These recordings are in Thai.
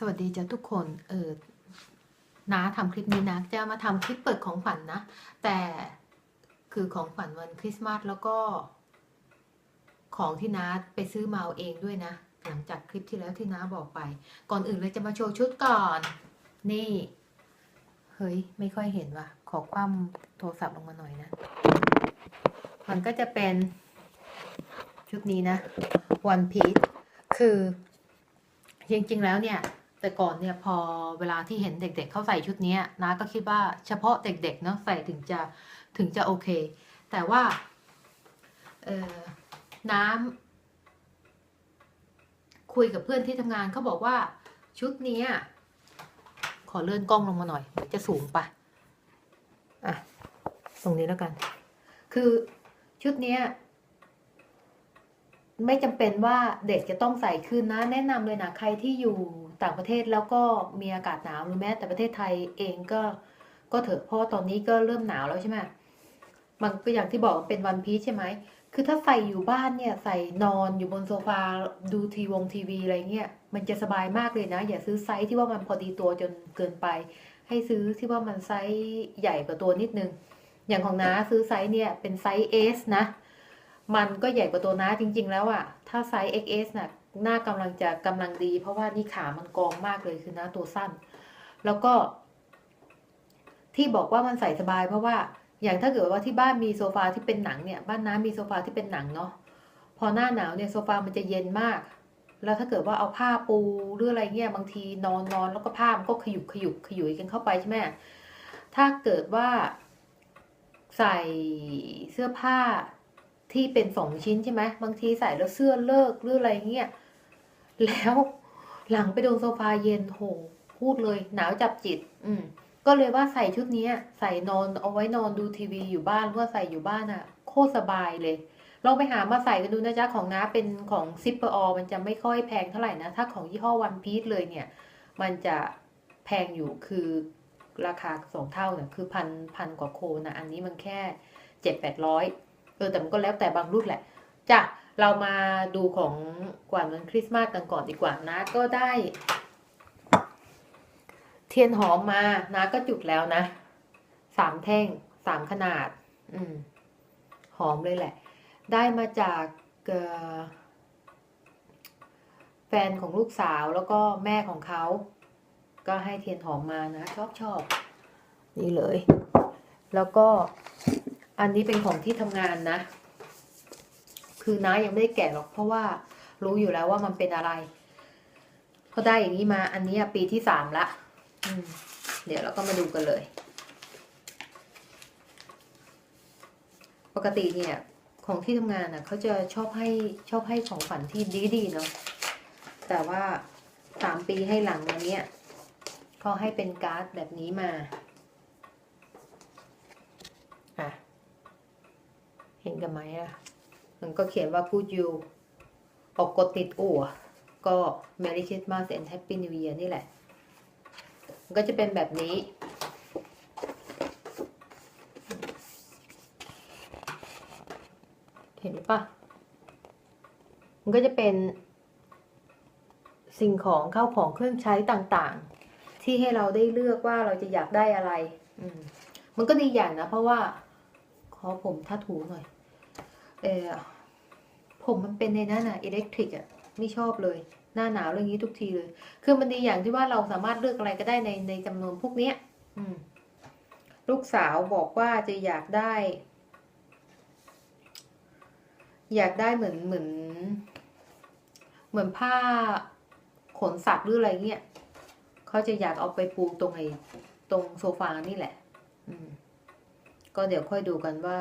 สวัสดีจ้ะทุกคน เออน้าทำคลิปนี้นะ จะมาทำคลิปเปิดของฝันนะ แต่คือของฝันวันคริสต์มาสแล้วก็ ของที่น้าไปซื้อมาเอาเองด้วยนะ หลังจากคลิปที่แล้วที่น้าบอกไป ก่อนอื่นเลยจะมาโชว์ชุดก่อน นี่ เฮ้ย ไม่ค่อยเห็นว่ะ ขอคว่ำโทรศัพท์ลงมาหน่อยนะ มันก็จะเป็นชุดนี้นะ One Piece คือจริงๆแล้วเนี่ย แต่ก่อนเนี่ยพอเวลาที่เห็นเด็ก ๆเขาใส่ชุดนี้นาก็คิดว่าเฉพาะเด็กๆเนาะใส่ถึงจะถึงจะโอเค แต่ว่าน้ำคุยกับเพื่อนที่ทำงานเขาบอกว่าชุดนี้ขอเลื่อนกล้องลงมาหน่อยเดี๋ยวจะสูงไปอะตรงนี้แล้วกัน คือชุดนี้ไม่จำเป็นว่าเด็กจะต้องใส่ขึ้นนะ แนะนำเลยนะใครที่อยู่ ต่างประเทศแล้วก็มีอากาศหนาวหรือแม้แต่ประเทศไทยเองก็ก็เถอะเพราะตอนนี้ก็เริ่มหนาวแล้วใช่ไหมมันก็อย่างที่บอกเป็นวันพีชใช่ไหมคือถ้าใส่อยู่บ้านเนี่ยใส่นอนอยู่บนโซฟาดูทีวงทีวีอะไรเงี้ยมันจะสบายมากเลยนะ อย่าซื้อไซส์ที่ว่ามันพอดีตัวจนเกินไป ให้ซื้อที่ว่ามันไซส์ใหญ่กว่าตัวนิดนึง อย่างของน้าซื้อไซส์เนี่ยเป็นไซส์ S นะ มันก็ใหญ่กว่าตัวน้าจริง ๆ แล้วอะถ้าไซส์ XS น่ะ หน้ากำลังจะกำลังดี เพราะว่านี่ขามันกองมากเลยคือน้าตัวสั้น แล้วก็ ที่บอกว่ามันใส่สบาย เพราะว่าอย่างถ้าเกิดว่าที่บ้านมีโซฟาที่เป็นหนังเนี่ยบ้านน้ามีโซฟาที่เป็นหนังเนาะพอหน้าหนาวเนี่ยโซฟามันจะเย็นมาก แล้วถ้าเกิดว่าเอาผ้าปูหรืออะไรเงี้ยบางทีนอนนอนแล้วก็ผ้ามันก็ขยุกขยุกขยุยกันเข้าไปใช่ไหมถ้าเกิดว่าใส่เสื้อผ้าที่เป็นสองชิ้นใช่ไหมบางทีใส่แล้วเสื้อเลิกหรืออะไรเงี้ย แล้วหลังไปโดนโซฟาเย็นโหพูดเลยหนาวจับจิต อืม ก็เลยว่าใส่ชุดนี้ใส่นอนเอาไว้นอนดูทีวีอยู่บ้านหรือว่าใส่อยู่บ้านอะโคตรสบายเลยลองไปหามาใส่กันดูนะจ๊ะของน้าเป็นของซิปเปอร์อมันจะไม่ค่อยแพงเท่าไหร่นะ ถ้าของยี่ห้อวันพีซเลยเนี่ย มันจะแพงอยู่คือราคาสองเท่าเนี่ยคือพันพันกว่าโคนะ อันนี้มันแค่เจ็ดแปดร้อยเออแต่มันก็แล้วแต่บางรุ่นแหละจ้ะ เรามาดูของกว่าวันคริสต์มาสกันก่อนดีกว่านะก็ได้ เทียนหอมมานะก็จุดแล้วนะสามแท่งสามขนาด อืม หอมเลยแหละ ได้มาจากแฟนของลูกสาวแล้วก็แม่ของเขา ก็ให้เทียนหอมมานะ ชอบชอบนี่เลย แล้วก็อันนี้เป็นของที่ทำงานนะ คือน้ายังไม่ได้แกะหรอก เพราะว่ารู้อยู่แล้วว่ามันเป็นอะไรเขาได้อย่างนี้มา อันนี้ปีที่สามละเดี๋ยวเราก็มาดูกันเลย ปกติเนี่ย ของที่ทำงานน่ะเขาจะชอบให้ชอบให้ของขวัญที่ดีๆเนาะแต่ว่าสามปีให้หลังมาเนี้ยเขาให้เป็นการ์ดแบบนี้มาอะเห็นกันไหมอะ มันก็เขียนว่า good you ออกกดติดอั่วก็ Merry Christmas and Happy New Year นี่แหละ มันก็จะเป็นแบบนี้ เห็นปะมันก็จะเป็น สิ่งของเข้าของเครื่องใช้ต่างๆ ที่ให้เราได้เลือกว่าเราจะอยากได้อะไร อืมมันก็ดีอย่างนะ เพราะว่า ขอผมทัดถูหน่อย เออผมมันเป็นในนั้นอะอิเล็กทริกอะไม่ชอบเลย หน้าหนาวเรื่องนี้ทุกทีเลย คือมันดีอย่างที่ว่าเราสามารถเลือกอะไรก็ได้ในในจำนวนพวกเนี้ยอืมลูกสาวบอกว่าจะอยากได้ อยากได้เหมือนเหมือน เหมือนผ้าขนสัตว์หรืออะไรเงี้ยเขาจะอยากเอาไปปูตรงไอ้ตรงโซฟานี่แหละ อืม ก็เดี๋ยวค่อยดูกันว่า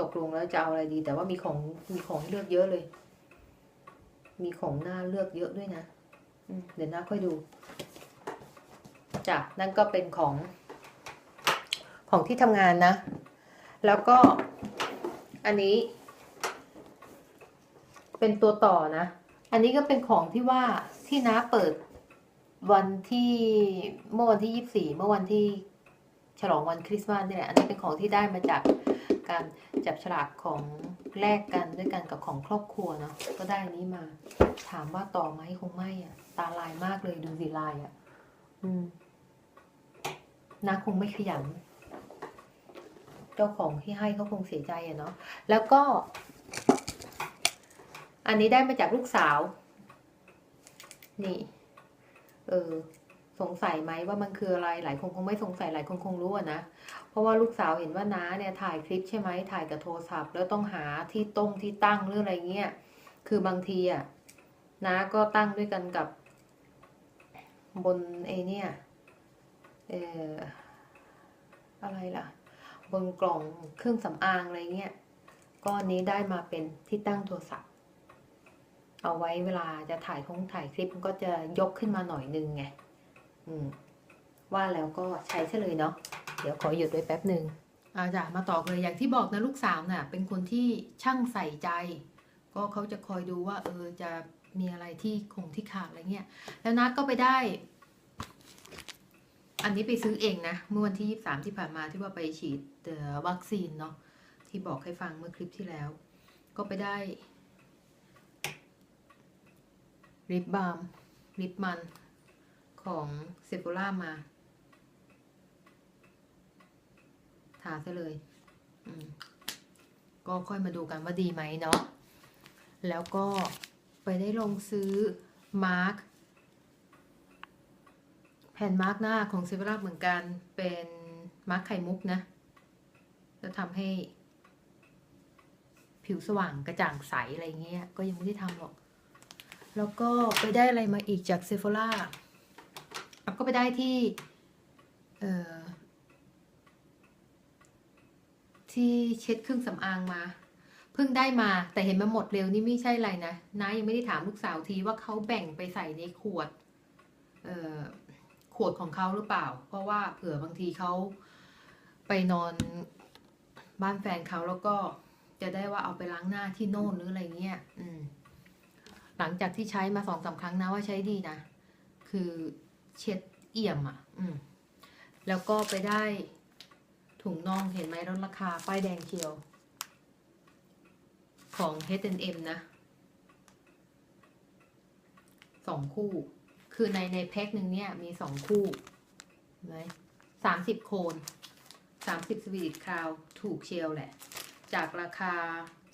ตกลงแล้วจะเอาอะไรดี แต่ว่ามีของมีของให้เลือกเยอะเลย มีของน่าเลือกเยอะด้วยนะอืมเดี๋ยวน้าค่อยดูจ้ะนั่นก็เป็นของของที่ทำงานนะ แล้วก็อันนี้ เป็นตัวต่อนะ อันนี้ก็เป็นของที่ว่าที่น้าเปิดวันที่เมื่อวันที่ยี่สี่เมื่อวันที่ฉลองวันคริสต์มาสนี่แหละ อันนี้เป็นของที่ได้มาจาก การจับฉลากของแลกกันด้วยกันกับของครอบครัวเนาะก็ได้นี้มา ถามว่าต่อไหมคงไม่อะ ตาลายมากเลยดูสิลายอะ อืมนาคงไม่ขยันเจ้าของที่ให้เขาคงเสียใจอะเนาะแล้วก็ อันนี้ได้มาจากลูกสาว นี่ เออสงสัยไหมว่ามันคืออะไร หลายคนคงไม่สงสัยหลายคนคงรู้อะนะ เพราะว่าลูกสาวเห็นว่าน้าเนี่ยถ่ายคลิปใช่ไหมถ่ายกับโทรศัพท์ แล้วต้องหาที่ตรงที่ตั้งหรืออะไรเงี้ยคือบางทีอะน้าก็ตั้งด้วยกันกับบนไอเนี่ยเอออะไรล่ะ บนกล่องเครื่องสำอางอะไรเงี้ยก็อันนี้ได้มาเป็นที่ตั้งโทรศัพท์ เอาไว้เวลาจะถ่ายคงถ่ายคลิปมันก็จะยกขึ้นมาหน่อยนึงไง อืม ว่าแล้วก็ใช้เฉลยเนาะ เดี๋ยวขอหยุดไว้แป๊บหนึ่งอาจ้ะมาต่อเลยอย่างที่บอกนะลูกสาวน่ะ เป็นคนที่ช่างใส่ใจ ก็เขาจะคอยดูว่า เออจะมีอะไรที่คงที่ขาดอะไรเงี้ยแล้วนัดก็ไปได้ อันนี้ไปซื้อเองนะเมื่อวันที่23ที่ผ่านมาที่ว่าไปฉีดเวัคซีนเนาะที่บอกให้ฟังเมื่อคลิปที่แล้ว ก็ไปได้ริบบาล์มริบมันของเซฟ h ล่ามา ทาซะเลยก็ค่อยมาดูกันว่าดีไหมเนาะแล้วก็ไปได้ลงซื้อมาร์กแผ่นมาร์กหน้าของเซเวราเหมือนกันเป็นมาร์กไข่มุกนะ จะทำให้ ผิวสว่างกระจ่างใส อะไรเงี้ย ก็ยังไม่ได้ทำหรอก แล้วก็ไปได้อะไรมาอีกจากเซฟ h ล่าก็ไปได้ที่ เอ่อ ที่เช็ดเครื่องสำอางมา เพิ่งได้มาแต่เห็นมันหมดเร็วนี่ไม่ใช่อะไรนะน้ายังไม่ได้ถามลูกสาวทีว่าเขาแบ่งไปใส่ในขวดเออขวดของเขาหรือเปล่า เพราะว่าเผื่อบางทีเขาไปนอนบ้านแฟนเขาแล้วก็จะได้ว่าเอาไปล้างหน้าที่โน่นหรืออะไรเงี้ยอืมหลังจากที่ใช้มาสองสาครั้งนะว่าใช้ดีนะ คือเช็ดเอี่ยมอะ อืมแล้วก็ไปได้ ถุงน่องเห็นไหมลดราคา ป้ายแดงเชียว ของ H&M นะสองคู่ คือในในแพ็คหนึ่งเนี่ยมีสองคู่ไหมสามสิบโคนสามสิบสวีทคราวถูกเชียวแหละ จากราคา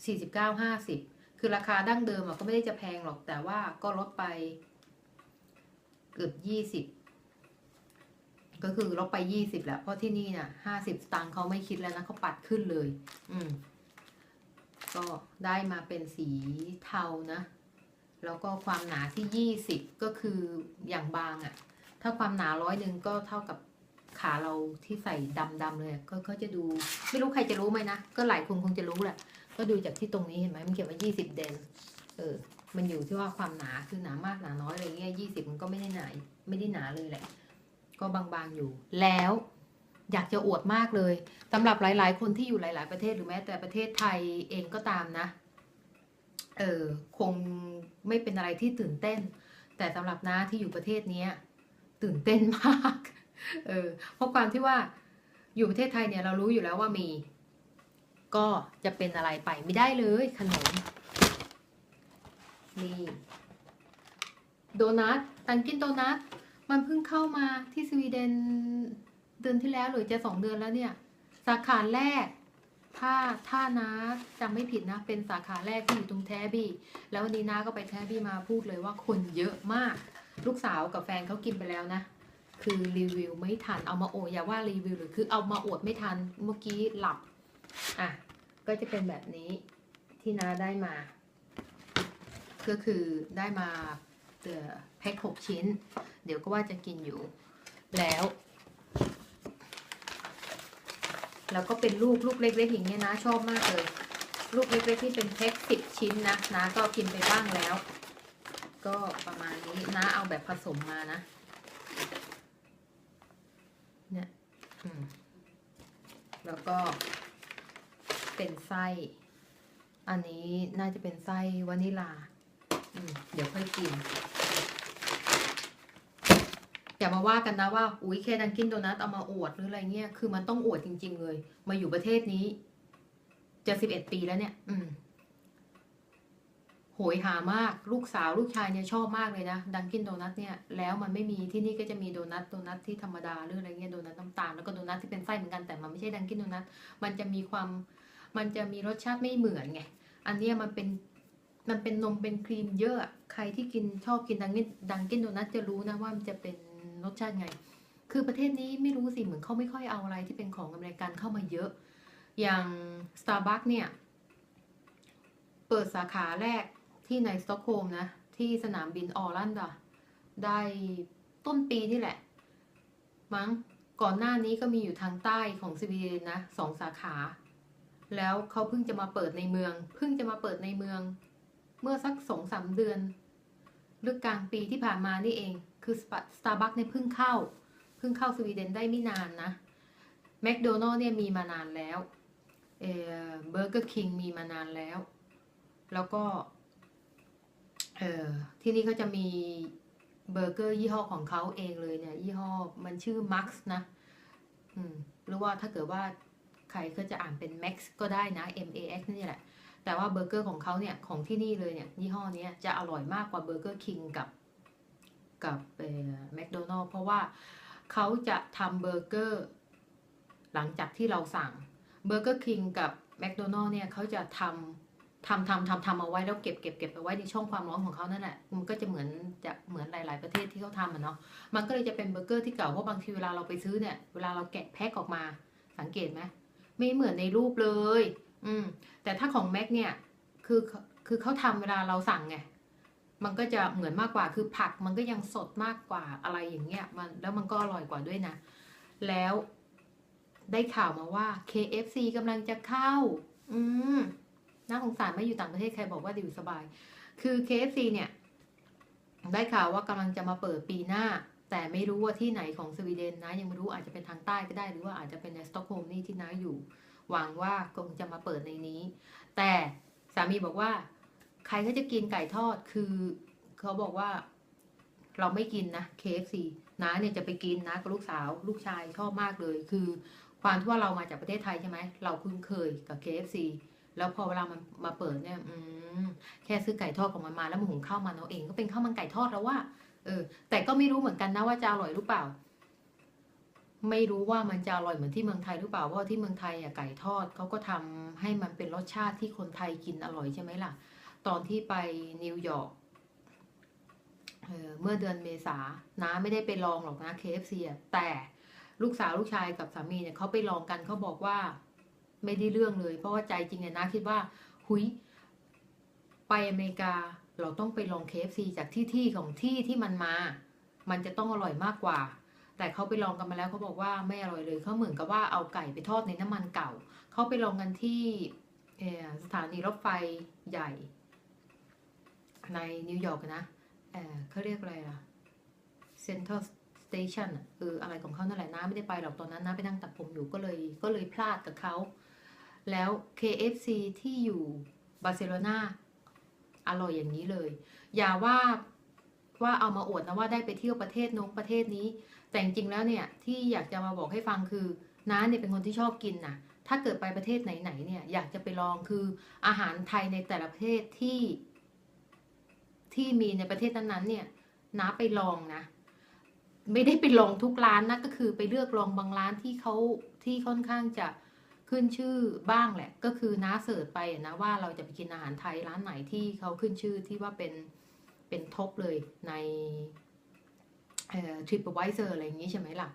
สี่สิบเก้าห้าสิบคือราคาดั้งเดิมอะก็ไม่ได้จะแพงหรอกแต่ว่าก็ลดไป เกือบยี่สิบ ก็คือลดไปยี่สิบแล้ว เพราะที่นี่น่ะห้าสิบตังค์เขาไม่คิดแล้วนะเขาปัดขึ้นเลย อืม ก็ได้มาเป็นสีเทานะ แล้วก็ความหนาที่20ก็คืออย่างบางอะ่ะ ถ้าความหนาร้อยหนึ่งก็เท่ากับขาเราที่ใส่ดำๆเลยก็จะดู ไม่รู้ใครจะรู้ไหมนะ ก็หลายคนคงจะรู้แหละ ก็ดูจากที่ตรงนี้เห็นไหมมันเขียนว่า20เดนเออ มันอยู่ที่ว่าความหนาคือหนามากหนาน้อยอะไรเงี้ย20มันก็ไม่ได้หนาไม่ได้หนาเลยแหละ ก็บางๆอยู่ แล้วอยากจะอวดมากเลยสำหรับหลาย ๆ คนที่อยู่หลาย ๆ ประเทศหรือแม้แต่ประเทศไทยเองก็ตามนะ เออคงไม่เป็นอะไรที่ตื่นเต้น แต่สำหรับน้าที่อยู่ประเทศนี้ตื่นเต้นมาก เออเพราะความที่ว่าอยู่ประเทศไทยเนี่ยเรารู้อยู่แล้วว่ามี ก็จะเป็นอะไรไปไม่ได้เลยขนมนี่โดนัทตันกินโดนัท มันเพิ่งเข้ามาที่สวีเดนเดือนที่แล้วหรือจะสองเดือนแล้วเนี่ย สาขาแรก ถ้าถ้านะจำไม่ผิดนะ เป็นสาขาแรกที่อยู่ตรงแทบี้แล้ววันนี้น้าก็ไปแทบี้มาพูดเลยว่าคนเยอะมาก ลูกสาวกับแฟนเขากินไปแล้วนะ คือรีวิวไม่ทันเอามาโอดอย่าว่ารีวิวหรือคือเอามาอวดไม่ทันเมื่อกี้หลับอะก็จะเป็นแบบนี้ที่น้าได้มา ก็คือได้มาเอ่อแพ็คหกชิ้น เดี๋ยวก็ว่าจะกินอยู่ แล้ว แล้วก็เป็นลูกลูกเล็กๆอย่างเงี้ยนะ ชอบมากเลย ลูกเล็กๆที่เป็นแพ็คสิบชิ้นนะนะก็กินไปบ้างแล้ว ก็ประมาณนี้นะเอาแบบผสมมานะ เนี่ยแล้วก็เป็นไส้ อันนี้น่าจะเป็นไส้วานิลา เดี๋ยวค่อยกิน อย่ามาว่ากันนะว่าอุ้ยแค่ดังกินโดนัทเอามาอวดหรืออะไรเงี้ยคือมันต้องอวดจริง ๆ เลย มาอยู่ประเทศนี้จะสิบเอ็ดปีแล้วเนี่ย อืมโหยหามากลูกสาวลูกชายเนี่ยชอบมากเลยนะดังกินโดนัทเนี่ยแล้วมันไม่มีที่นี่ก็จะมีโดนัทโดนัทที่ธรรมดาหรืออะไรเงี้ยโดนัทน้ำตาลแล้วก็โดนัทที่เป็นไส้เหมือนกันแต่มันไม่ใช่ดังกินโดนัทมันจะมีความมันจะมีรสชาติไม่เหมือนไงอันเนี้ยมันเป็นมันเป็นนมเป็นครีมเยอะใครที่กินชอบกินดังกินดังกินโดนัทจะรู้นะว่ามันจะเป็น รสชาติไง คือประเทศนี้ไม่รู้สิเหมือนเขาไม่ค่อยเอาอะไรที่เป็นของอเมริกันเข้ามาเยอะ อย่าง Starbucks เนี่ย เปิดสาขาแรกที่ในสต็อกโฮล์มนะ ที่สนามบินออร์แลนด์ได้ต้นปีนี่แหละ มั้งก่อนหน้านี้ก็มีอยู่ทางใต้ของสวีเดนนะสองสาขา แล้วเขาเพิ่งจะมาเปิดในเมือง เพิ่งจะมาเปิดในเมือง เมื่อสักสองสามเดือน หรือกลางปีที่ผ่านมานี่เอง คือ Starbucks เนี่ยเพิ่งเข้า เพิ่งเข้าสวีเดนได้ไม่นานนะแมคโดนัลล์เนี่ยมีมานานแล้วเออเบอร์เกอร์คิงมีมานานแล้ว แล้วก็เออที่นี่เขาจะมีเบอร์เกอร์ยี่ห้อของเขาเองเลยเนี่ย ยี่ห้อมันชื่อ Max นะอืมหรือว่าถ้าเกิดว่าใครก็จะอ่านเป็น Max ก็ได้นะ M A X นี่แหละ แต่ว่าเบอร์เกอร์ของเขาเนี่ยของที่นี่เลยเนี่ยยี่ห้อนี้จะอร่อยมากกว่าเบอร์เกอร์คิงกับกับแมคโดนัลล์เพราะว่าเขาจะทำเบอร์เกอร์หลังจากที่เราสั่งเบอร์เกอร์คิงกับแมคโดนัลล์เนี่ยเขาจะทำทำทำทำทำเอาไว้แล้วเก็บเก็บเก็บเอาไว้ในช่องความร้อนของเขานั่นแหละมันก็จะเหมือนจะเหมือนหลาย ๆ ประเทศที่เขาทำอะเนาะมันก็เลยจะเป็นเบอร์เกอร์ที่เก่าเพราะบางทีเวลาเราไปซื้อเนี่ยเวลาเราแกะแพ็คออกมาสังเกตไหมไม่เหมือนในรูปเลย อืม แต่ถ้าของแม็กเนี่ย คือคือเขาทำเวลาเราสั่งไงมันก็จะเหมือนมากกว่าคือผักมันก็ยังสดมากกว่าอะไรอย่างเงี้ยมันแล้วมันก็อร่อยกว่าด้วยนะ แล้วได้ข่าวมาว่า KFC กำลังจะเข้า อืมน่าสงสารไม่อยู่ต่างประเทศใครบอกว่าอยู่สบาย คือ KFC เนี่ย ได้ข่าวว่ากำลังจะมาเปิดปีหน้า แต่ไม่รู้ว่าที่ไหนของสวีเดนนะ ยังไม่รู้อาจจะเป็นทางใต้ก็ได้ หรือว่าอาจจะเป็นในสต็อกโฮล์มนี่ที่น้าอยู่ หวังว่าคงจะมาเปิดในนี้ แต่สามีบอกว่า ใครก็จะกินไก่ทอดคือเขาบอกว่า เราไม่กินนะ KFC น้าเนี่ยจะไปกินนะกับลูกสาวลูกชายชอบมากเลย คือความที่ว่าเรามาจากประเทศไทยใช่ไหมเราคุ้นเคยกับ KFC แล้วพอเวลามันมาเปิดเนี่ยอืมแค่ซื้อไก่ทอดของมันมาแล้วมาหุงข้าวมันเอาเอง ก็เป็นข้าวมันไก่ทอดแล้วว่าเออ แต่ก็ไม่รู้เหมือนกันนะว่าจะอร่อยหรือเปล่า ไม่รู้ว่ามันจะอร่อยเหมือนที่เมืองไทยหรือเปล่าเพราะที่เมืองไทยอะไก่ทอดเขาก็ทำให้มันเป็นรสชาติที่คนไทยกินอร่อยใช่ไหมล่ะ ตอนที่ไปนิวยอร์กเมื่อเดือนเมษาน้าไม่ได้ไปลองหรอกนะ KFC อะแต่ลูกสาวลูกชายกับสามีเนี่ยเขาไปลองกันเขาบอกว่าไม่ได้เรื่องเลย เพราะว่าใจจริงเนี่ยนะคิดว่าหุยไปอเมริกาเราต้องไปลอง KFC จากที่ที่ของที่ที่มันมา มันจะต้องอร่อยมากกว่า แต่เขาไปลองกันมาแล้วเขาบอกว่าไม่อร่อยเลยเขาเหมือนกับว่าเอาไก่ไปทอดในน้ำมันเก่าเขาไปลองกันที่สถานีรถไฟใหญ่ ในนิวยอร์กนะเเขาเรียกอะไรล่ะ Central Station อะเอออะไรของเขานั่นแหละนะไม่ได้ไปหรอกตอนนั้นนะไปนั่งตัดผมอยู่ก็เลยก็เลยพลาดกับเขา แล้ว KFC ที่อยู่บาร์เซโลนาอร่อยอย่างนี้เลย อย่าว่าว่าเอามาอวดนะว่าได้ไปเที่ยวประเทศนงประเทศนี้ แต่จริงๆแล้วเนี่ยที่อยากจะมาบอกให้ฟังคือน้าเนี่ยเป็นคนที่ชอบกินนะถ้าเกิดไปประเทศไหนๆเนี่ยอยากจะไปลองคืออาหารไทยในแต่ละประเทศที่ ที่มีในประเทศนั้นๆเนี่ยน้าไปลองนะ ไม่ได้ไปลองทุกร้านนะก็คือไปเลือกลองบางร้านที่เขาที่ค่อนข้างจะขึ้นชื่อบ้างแหละ ก็คือน้าเสิร์ชไปนะว่าเราจะไปกินอาหารไทยร้านไหนที่เขาขึ้นชื่อที่ว่าเป็นเป็นท็อปเลยใน ทริปไวเซอร์อะไรอย่างนี้ใช่ไหมล่ะ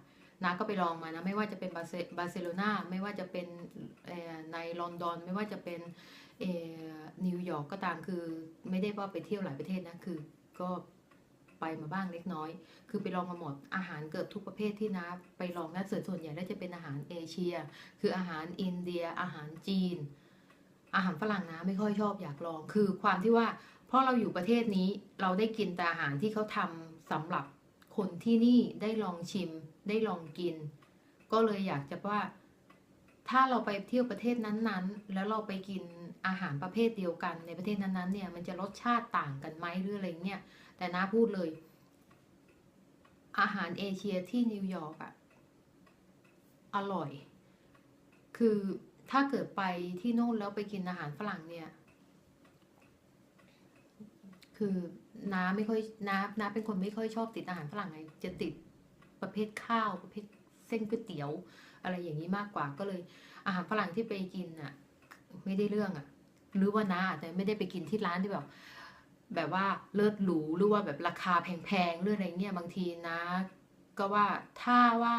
น้าก็ไปลองมานะไม่ว่าจะเป็นบาเซบาร์เซโลนาไม่ว่าจะเป็นในลอนดอน ไม่ว่าจะเป็นนิวยอร์กก็ตามคือไม่ได้ว่าไปเที่ยวหลายประเทศนะคือก็ไปมาบ้างเล็กน้อย คือไปลองมาหมดอาหารเกือบทุกประเภทที่นะไปลองนะส่วนส่วนใหญ่แล้วจะเป็นอาหารเอเชีย คืออาหารอินเดีย อาหารจีน อาหารฝรั่งนะไม่ค่อยชอบอยากลอง คือความที่ว่าเพราะเราอยู่ประเทศนี้เราได้กินแต่อาหารที่เขาทำสำหรับ คนที่นี่ได้ลองชิม ได้ลองกิน ก็เลยอยากจะว่า ถ้าเราไปเที่ยวประเทศนั้นๆ แล้วเราไปกินอาหารประเภทเดียวกันในประเทศนั้นๆเนี่ยมันจะรสชาติต่างกันไหมหรืออะไรเงี้ยแต่น้าพูดเลย อาหารเอเชียที่นิวยอร์กอะอร่อย คือถ้าเกิดไปที่โน่นแล้วไปกินอาหารฝรั่งเนี่ย คือ น้าไม่ค่อยน้าน้าเป็นคนไม่ค่อยชอบติดอาหารฝรั่งไงจะติดประเภทข้าวประเภทเส้นก๋วยเตี๋ยว อะไรอย่างนี้มากกว่าก็เลย อาหารฝรั่งที่ไปกินอะ ไม่ได้เรื่องอะ หรือว่าน้าอาจจะไม่ได้ไปกินที่ร้านที่แบบแบบว่าเลิศหรูหรือว่าแบบราคาแพงๆหรืออะไรเงี้ยบางทีนะ ก็ว่าถ้าว่า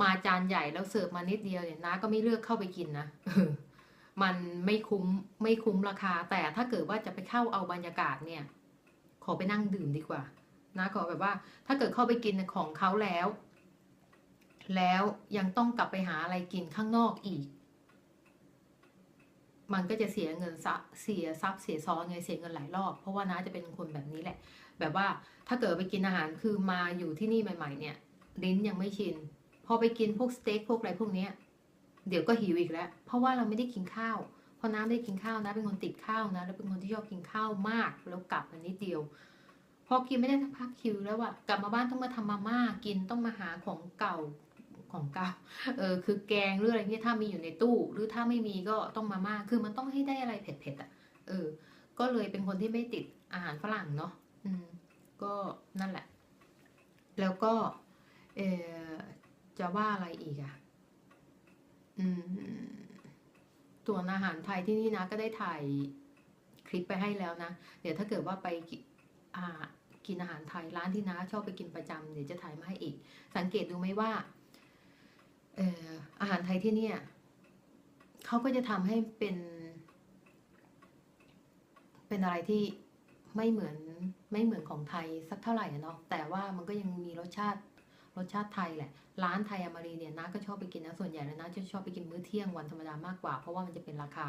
มาจานใหญ่แล้วเสิร์ฟมานิดเดียวเนี่ยนะก็ไม่เลือกเข้าไปกินนะมันไม่คุ้มไม่คุ้มราคา แต่ถ้าเกิดว่าจะไปเข้าเอาบรรยากาศเนี่ย ขอไปนั่งดื่มดีกว่า นะขอแบบว่า ถ้าเกิดเข้าไปกินของเขาแล้ว แล้วยังต้องกลับไปหาอะไรกินข้างนอกอีก มันก็จะเสียเงินซะเสียทรัพย์เสียซ้อนไงเสียเงินหลายรอบ เพราะว่าน้าจะเป็นคนแบบนี้แหละ แบบว่าถ้าเกิดไปกินอาหารคือมาอยู่ที่นี่ใหม่ ๆ เนี่ยลิ้นยังไม่ชินพอไปกินพวกสเต็กพวกอะไรพวกเนี้ยเดี๋ยวก็หิวอีกแล้ว เพราะว่าเราไม่ได้กินข้าว พราะน้ำไม่ได้กินข้าวนะ เป็นคนติดข้าวนะ แล้วเป็นคนที่ชอบกินข้าวมาก แล้วกลับมานิดเดียว พอกินไม่ได้สักพักคิวแล้วอะกลับมาบ้านต้องมาทำมาม่ากินต้องมาหาของเก่าของเก่า เออคือแกงหรืออะไรเงี้ยถ้ามีอยู่ในตู้ หรือถ้าไม่มีก็ต้องมาม่า คือมันต้องให้ได้อะไรเผ็ดๆอะเออ ก็เลยเป็นคนที่ไม่ติดอาหารฝรั่งเนาะ อืม ก็นั่นแหละ แล้วก็ เออจะว่าอะไรอีกอะอืม ส่วนอาหารไทยที่นี่นะก็ได้ถ่ายคลิปไปให้แล้วนะ เดี๋ยวถ้าเกิดว่าไปกิอ่ากินอาหารไทยร้านที่น้าชอบไปกินประจำเดี๋ยวจะถ่ายมาให้อีก สังเกตดูไหมว่าเอ่ออาหารไทยที่เนี่ยเขาก็จะทำให้เป็น เป็นอะไรที่ไม่เหมือนไม่เหมือนของไทยสักเท่าไหร่เนาะแต่ว่ามันก็ยังมีรสชาติ รสชาติไทยแหละ ร้านไทยอมารีเนี่ยน้าก็ชอบไปกินนะส่วนใหญ่แล้วน้าจะชอบไปกินมื้อเที่ยงวันธรรมดามากกว่า เพราะว่ามันจะเป็นราคา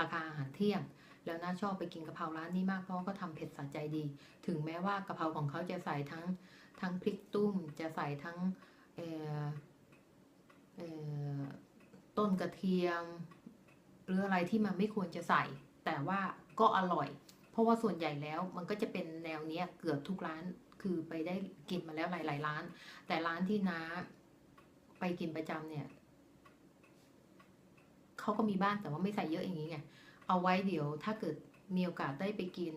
ราคาอาหารเที่ยง แล้วน้าชอบไปกินกะเพราร้านนี้มากเพราะว่าก็ทำเผ็ดสะใจดี ถึงแม้ว่ากะเพราของเขาจะใส่ทั้งทั้งพริกตุ้มจะใส่ทั้งเอ่อเอ่อต้นกระเทียม หรืออะไรที่มันไม่ควรจะใส่ แต่ว่าก็อร่อย เพราะว่าส่วนใหญ่แล้วมันก็จะเป็นแนวเนี้ยเกือบทุกร้าน คือไปได้กินมาแล้วหลาย ๆ ร้าน แต่ร้านที่น้าไปกินประจำเนี่ยเขาก็มีบ้างแต่ว่าไม่ใส่เยอะอย่างนี้ไงเอาไว้เดี๋ยวถ้าเกิดมีโอกาสได้ไปกิน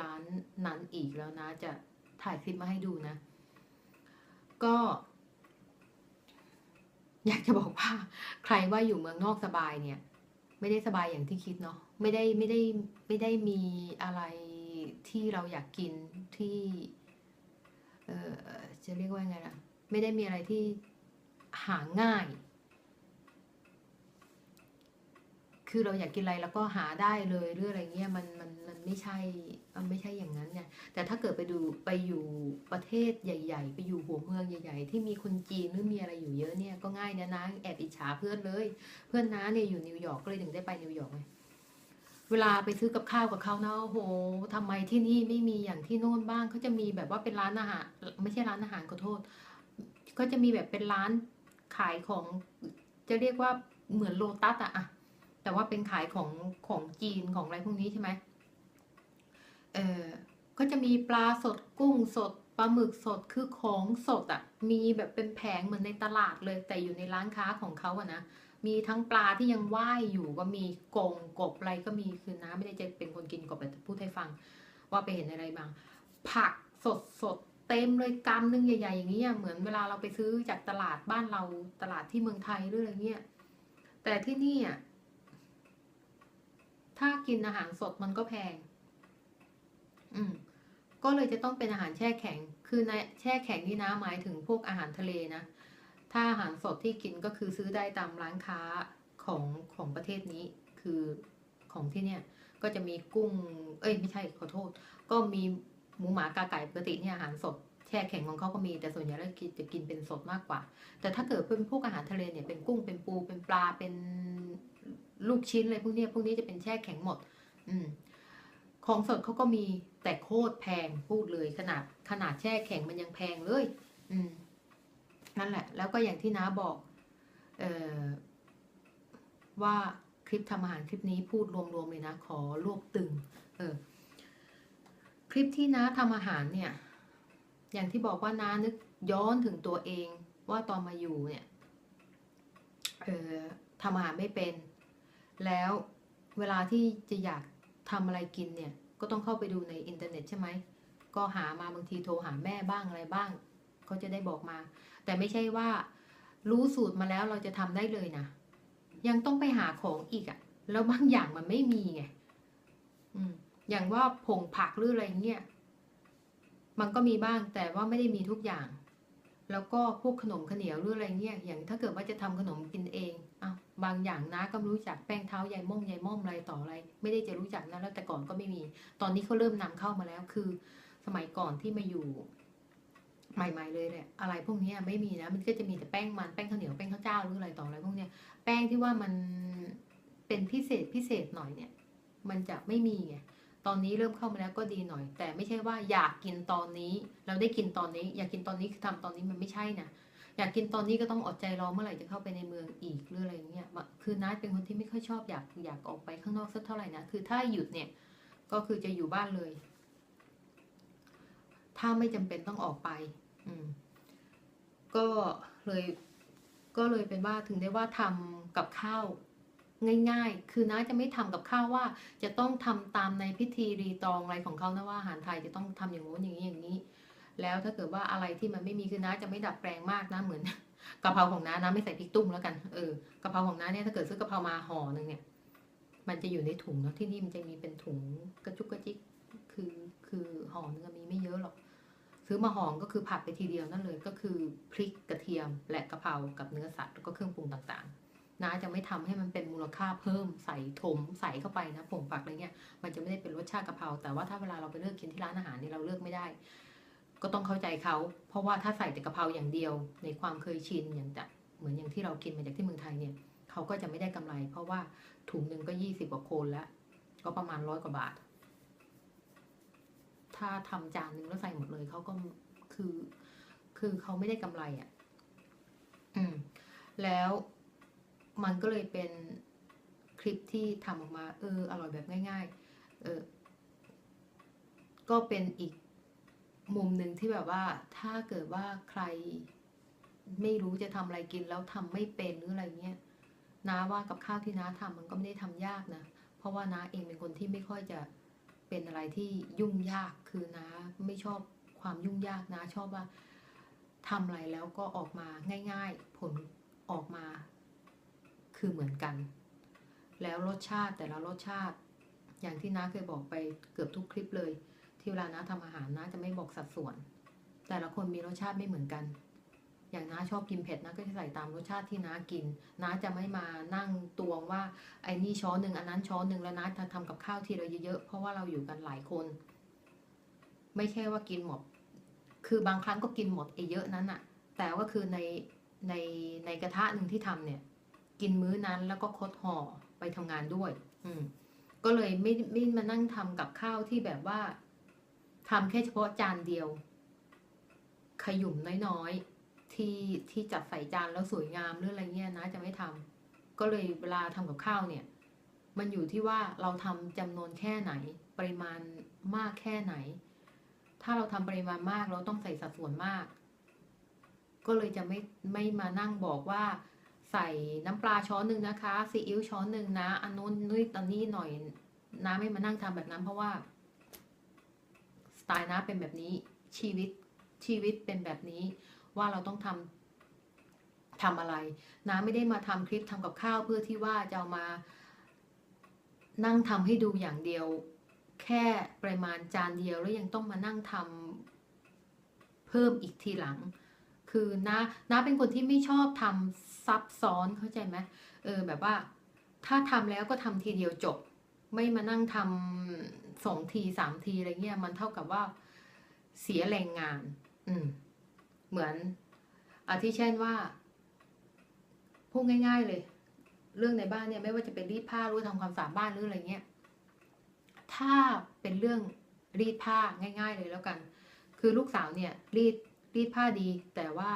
ร้านนั้นอีกแล้วนะ จะถ่ายคลิปมาให้ดูนะ ก็ อยากจะบอกว่า ใครว่าอยู่เมืองนอกสบายเนี่ย ไม่ได้สบายอย่างที่คิดเนาะไม่ได้ไม่ได้ไม่ได้มีอะไรที่เราอยากกินที่ เออจะเรียกว่าไงล่ะ ไม่ได้มีอะไรที่หาง่าย คือเราอยากกินอะไรแล้วก็หาได้เลยหรืออะไรเงี้ยมันมันมันไม่ใช่มันไม่ใช่อย่างนั้นเนี่ยแต่ถ้าเกิดไปดูไปอยู่ประเทศใหญ่ ๆ ไปอยู่หัวเมืองใหญ่ ๆ ที่มีคนจีนหรือมีอะไรอยู่เยอะเนี่ยก็ง่ายนะนะแอบอิจฉาเพื่อนเลย เพื่อนน้าเนี่ยอยู่นิวยอร์กก็เลยถึงได้ไปนิวยอร์กไง เวลาไปซื้อกับข้าวกับเขาเนาะโหทำไมที่นี่ไม่มีอย่างที่โน่นบ้างเขาจะมีแบบว่าเป็นร้านอาหาร ไม่ใช่ร้านอาหารขอโทษก็จะมีแบบเป็นร้านขายของ จะเรียกว่าเหมือนโลตัสอะอะแต่ว่าเป็นขายของของจีนของอะไรพวกนี้ใช่ไหมเออก็จะมีปลาสดกุ้งสดปลาหมึกสดคือของสดอะมีแบบเป็นแผงเหมือนในตลาดเลย แต่อยู่ในร้านค้าของเขาอะนะ มีทั้งปลาที่ยังว่ายอยู่ก็มีกงกบอะไรก็มีคือน้าไม่ได้จะเป็นคนกินกบแต่พูดให้ฟัง ว่าไปเห็นอะไรบ้าง ผักสดสดเต็มเลยกำนึงใหญ่ๆอย่างเงี้ยเหมือนเวลาเราไปซื้อจากตลาดบ้านเราตลาดที่เมืองไทยหรืออะไรเงี้ยแต่ที่นี่อะถ้ากินอาหารสดมันก็แพง อืม ก็เลยจะต้องเป็นอาหารแช่แข็ง คือในแช่แข็งนี่นะหมายถึงพวกอาหารทะเลนะ ถ้าอาหารสดที่กินก็คือซื้อได้ตามร้านค้าของของประเทศนี้ คือของที่เนี่ยก็จะมีกุ้ง เอ้ยไม่ใช่ขอโทษ ก็มีหมูหมากาไก่ปกติเนี่ยอาหารสดแช่แข็งของเขาก็มีแต่ส่วนใหญ่แล้วกินจะกินเป็นสดมากกว่า แต่ถ้าเกิดเป็นพวกอาหารทะเลเนี่ยเป็นกุ้งเป็นปูเป็นปลาเป็นลูกชิ้นอะไรพวกนี้พวกนี้จะเป็นแช่แข็งหมด อืมของสดเขาก็มีแต่โคตรแพงพูดเลยขนาดขนาดแช่แข็งมันยังแพงเลย อืม นั่นแหละ แล้วก็อย่างที่น้าบอกออว่าคลิปทำอาหารคลิปนี้พูดรวมๆเลยนะ ขอรวบตึง เออ คลิปที่น้าทำอาหารเนี่ย อย่างที่บอกว่าน้านึกย้อนถึงตัวเอง ว่าตอนมาอยู่เนี่ยเออทำอาหารไม่เป็น แล้วเวลาที่จะอยากทำอะไรกินเนี่ย ก็ต้องเข้าไปดูในอินเทอร์เน็ตใช่ไหม ก็หามาบางทีโทรหาแม่บ้างอะไรบ้าง เขาจะได้บอกมา แต่ไม่ใช่ว่า รู้สูตรมาแล้วเราจะทำได้เลยนะ ยังต้องไปหาของอีกอะแล้วบางอย่างมันไม่มีไงอืมอย่างว่าผงผักหรืออะไรเงี้ยมันก็มีบ้างแต่ว่าไม่ได้มีทุกอย่าง แล้วก็พวกขนมข้าวเหนียวหรืออะไรเงี้ยอย่างถ้าเกิดว่าจะทำขนมกินเองอะบางอย่างนะก็รู้จักแป้งเท้ายายม่งยายม่อมอะไรต่ออะไร ไม่ได้จะรู้จักนะแล้วแต่ก่อนก็ไม่มี ตอนนี้เขาเริ่มนำเข้ามาแล้วคือ สมัยก่อนที่มาอยู่ ใหม่ๆเลยเนี่ยอะไรพวกนี้ไม่มีนะ มันก็จะมีแต่แป้งมันแป้งข้าวเหนียวแป้งข้าวเจ้าหรืออะไรต่ออะไรพวกเนี้ยแป้งที่ว่ามันเป็นพิเศษพิเศษหน่อยเนี่ย มันจะไม่มีไงตอนนี้เริ่มเข้ามาแล้วก็ดีหน่อย แต่ไม่ใช่ว่าอยากกินตอนนี้ เราได้กินตอนนี้ อยากกินตอนนี้คือทำตอนนี้มันไม่ใช่นะอยากกินตอนนี้ก็ต้องอดใจรอเมื่อไหร่จะเข้าไปในเมืองอีกหรืออะไรเงี้ยคือนัดเป็นคนที่ไม่ค่อยชอบอยากอยากออกไปข้างนอกสักเท่าไหร่นะคือถ้าหยุดเนี่ยก็คือจะอยู่บ้านเลย ถ้าไม่จำเป็นต้องออกไป อืม ก็เลย ก็เลยเป็นว่าถึงได้ว่าทำกับข้าวง่าย ๆ คือน้าจะไม่ทำกับข้าวว่า จะต้องทำตามในพิธีรีตองอะไรของเขานะว่าอาหารไทยจะต้องทำอย่างโน้นอย่างนี้อย่างนี้ แล้วถ้าเกิดว่าอะไรที่มันไม่มีคือน้าจะไม่ดัดแปลงมากนะเหมือนกะเพราของน้าน้าไม่ใส่พริกตุ้มแล้วกันเออกะเพราของน้าเนี่ยถ้าเกิดซื้อกะเพรามาห่อหนึ่งเนี่ย มันจะอยู่ในถุงเนาะที่นี่มันจะมีเป็นถุงกระจุกกระจิกคือคือห่อหนึงอมีไม่เยอะหรอก ซื้อมาห่อก็คือผัดไปทีเดียวนั่นเลยก็คือพริกกระเทียมและกะเพรากับเนื้อสัตว์แล้วก็เครื่องปรุงต่างๆน้าจะไม่ทำให้มันเป็นมูลค่าเพิ่มใส่ถมใส่เข้าไปนะผงผักอะไรเงี้ยมันจะไม่ได้เป็นรสชาติกะเพราแต่ว่าถ้าเวลาเราไปเลือกกินที่ร้านอาหารนี่เราเลือกไม่ได้ ก็ต้องเข้าใจเขาเพราะว่าถ้าใส่แต่กะเพราอย่างเดียว ในความเคยชินอย่างจะเหมือนอย่างที่เรากินมาจากที่เมืองไทยเนี่ยเขาก็จะไม่ได้กำไร เพราะว่าถุงหนึ่งก็ยี่สิบกว่าโคนแล้วก็ประมาณร้อยกว่าบาท ถ้าทำจานหนึ่งแล้วใส่หมดเลยเขาก็คือ คือเขาไม่ได้กำไรอะ่ะ อืม แล้วมันก็เลยเป็นคลิปที่ทำออกมา เออ อร่อยแบบง่าย ๆ เออ ก็เป็นอีกมุมหนึ่งที่แบบว่า ถ้าเกิดว่าใครไม่รู้จะทำอะไรกินแล้วทำไม่เป็นหรืออะไรเงี้ยน้าว่ากับข้าวที่น้าทำมันก็ไม่ได้ทำยากนะ เพราะว่าน้าเองเป็นคนที่ไม่ค่อยจะ เป็นอะไรที่ยุ่งยากคือน้าไม่ชอบความยุ่งยากนะ ชอบว่าทำอะไรแล้วก็ออกมาง่าย ๆ ผลออกมา คือเหมือนกัน แล้วรสชาติแต่ละรสชาติ อย่างที่น้าเคยบอกไปเกือบทุกคลิปเลย ที่เวลาน้าทำอาหารน้าจะไม่บอกสัดส่วน แต่ละคนมีรสชาติไม่เหมือนกัน อย่างน้าชอบกินเผ็ดน้าก็จะใส่ตามรสชาติที่น้ากินน้าจะไม่มานั่งตวงว่าไอ้นี่ช้อนหนึ่งอันนั้นช้อนหนึ่งแล้วน้าทำกับข้าวทีเราเยอะๆเพราะว่าเราอยู่กันหลายคน ไม่ใช่ว่ากินหมด คือบางครั้งก็กินหมดไอ้เยอะนั้นอะแต่ว่าคือในในในกระทะหนึ่งที่ทำเนี่ย กินมื้อนั้นแล้วก็คดห่อไปทำงานด้วย อืมก็เลยไม่ไม่มานั่งทำกับข้าวที่แบบว่าทำแค่เฉพาะจานเดียว ขยุ่มน้อยๆ ที่ที่จัดใส่จานแล้วสวยงามหรืออะไรเงี้ยนะจะไม่ทำก็เลยเวลาทำกับข้าวเนี่ย มันอยู่ที่ว่าเราทำจำนวนแค่ไหน ปริมาณมากแค่ไหน ถ้าเราทำปริมาณมากเราต้องใส่สัดส่วนมาก ก็เลยจะไม่ไม่มานั่งบอกว่า ใส่น้ำปลาช้อนหนึ่งนะคะซีอิ๊วช้อนหนึ่งนะอันนู้นนุ้ยตอนนี้หน่อยน้าไม่มานั่งทำแบบนั้นเพราะว่าสไตล์น้าเป็นแบบนี้ชีวิตชีวิตเป็นแบบนี้ ว่าเราต้องทำทำอะไร น้าไม่ได้มาทำคลิปทำกับข้าวเพื่อที่ว่าจะเอามานั่งทำให้ดูอย่างเดียว แค่ปริมาณจานเดียวแล้วยังต้องมานั่งทำเพิ่มอีกทีหลัง คือน้าน้าเป็นคนที่ไม่ชอบทำซับซ้อนเข้าใจไหมเออแบบว่า ถ้าทำแล้วก็ทำทีเดียวจบ ไม่มานั่งทำสองทีสามทีอะไรเงี้ยมันเท่ากับว่าเสียแรงงาน อืม เหมือนอาทิเช่นว่าพูดง่าย ๆ เลย เรื่องในบ้านเนี่ยไม่ว่าจะเป็นรีดผ้าหรือทำความสะอาดบ้านหรืออะไรเงี้ยถ้าเป็นเรื่องรีดผ้าง่าย ๆ เลยแล้วกัน คือลูกสาวเนี่ยรีดรีดผ้าดี แต่ว่า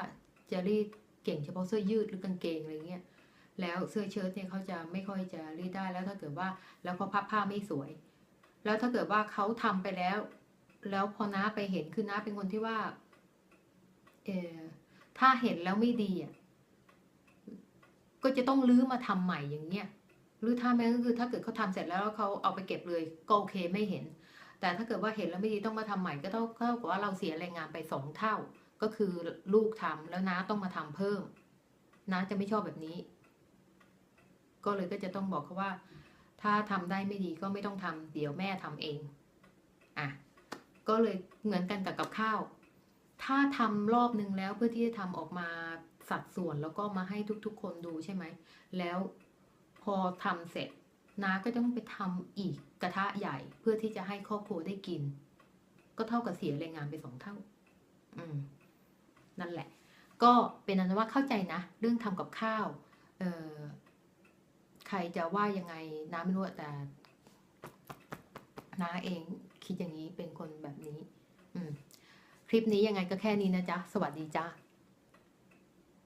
จะรีดเก่งเฉพาะเสื้อยืดหรือกางเกงอะไรเงี้ยแล้วเสื้อเชิ้ตเนี่ยเขาจะไม่ค่อยจะรีดได้แล้วถ้าเกิดว่าแล้วเขาพับผ้าไม่สวย แล้วถ้าเกิดว่าเขาทำไปแล้ว แล้วพอน้าไปเห็นคือน้าเป็นคนที่ว่า เออถ้าเห็นแล้วไม่ดีอะก็จะต้องลื้อมาทำใหม่อย่างเงี้ยหรือถ้าแม้ก็คือถ้าเกิดเขาทำเสร็จแล้วเขาเอาไปเก็บเลยก็โอเคไม่เห็น แต่ถ้าเกิดว่าเห็นแล้วไม่ดีต้องมาทำใหม่ก็เท่าเท่ากับว่าเราเสียแรงงานไปสองเท่า ก็คือลูกทำแล้วน้าต้องมาทำเพิ่มน้าจะไม่ชอบแบบนี้ ก็เลยก็จะต้องบอกเขาว่า ถ้าทำได้ไม่ดีก็ไม่ต้องทำเดี๋ยวแม่ทำเองอะก็เลยเหมือนกันกับกับข้าว ถ้าทำรอบนึงแล้วเพื่อที่จะทำออกมาสัดส่วนแล้วก็มาให้ทุกๆ คนดูใช่ไหม แล้วพอทำเสร็จน้าก็ต้องไปทำอีกกระทะใหญ่เพื่อที่จะให้ครอบครัวได้กิน ก็เท่ากับเสียแรงงานไปสองเท่า อืม นั่นแหละ ก็เป็นอันว่าเข้าใจนะ เรื่องทำกับข้าว เออใครจะว่ายังไงน้าไม่รู้แต่น้าเองคิดอย่างนี้เป็นคนแบบนี้ อืม คลิปนี้ยังไงก็แค่นี้นะจ๊ะ สวัสดีจ้า